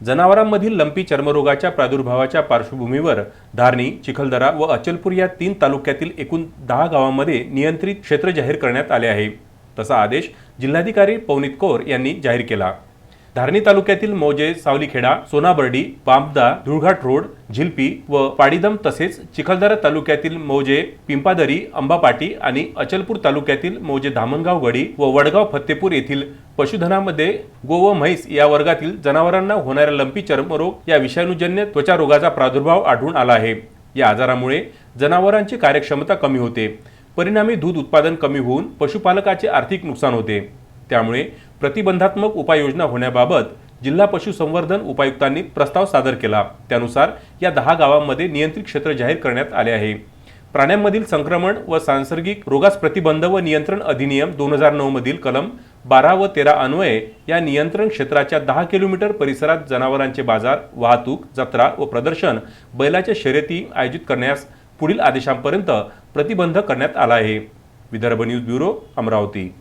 जनावरांमधील लंपी चर्मरोगाच्या प्रादुर्भावाच्या पार्श्वभूमीवर धारणी चिखलदरा व अचलपूर या तीन तालुक्यातील एकूण दहा गावांमध्ये नियंत्रित क्षेत्र जाहीर करण्यात आले आहे तसा आदेश जिल्हाधिकारी पवनीत कौर यांनी जाहीर केला. धारणी तालुक्यातील मौजे सावलीखेडा सोनाबर्डी पामदा धुळघाट रोड झिलपी व पाडीदम तसेच चिखलदरा तालुक्यातील मौजे पिंपादरी अंबापाटी आणि अचलपूर तालुक्यातील मौजे धामणगाव गडी व वडगाव फत्तेपूर येथील पशुधनामध्ये गो व म्हैस या वर्गातील जनावरांना होणाऱ्या लंपी चर्मरोग या विषाणूजन्य त्वचा रोगाचा प्रादुर्भाव आढळून आला आहे. या आजारामुळे जनावरांची कार्यक्षमता कमी होते. परिणामी दूध उत्पादन कमी होऊन पशुपालकाचे आर्थिक नुकसान होते. त्यामुळे प्रतिबंधात्मक उपाययोजना होण्याबाबत जिल्हा पशुसंवर्धन उपायुक्तांनी प्रस्ताव सादर केला. त्यानुसार या दहा गावांमध्ये नियंत्रित क्षेत्र जाहीर करण्यात आले आहे. प्राण्यांमधील संक्रमण व सांसर्गिक रोगास प्रतिबंध व नियंत्रण अधिनियम दोन हजार नऊमधील कलम बारा व तेरा अन्वये या नियंत्रण क्षेत्राच्या दहा किलोमीटर परिसरात जनावरांचे बाजार वाहतूक जत्रा व प्रदर्शन बैलाच्या शर्यती आयोजित करण्यास पुढील आदेशांपर्यंत प्रतिबंध करण्यात आला आहे. Vidarbha news bureau Amravati.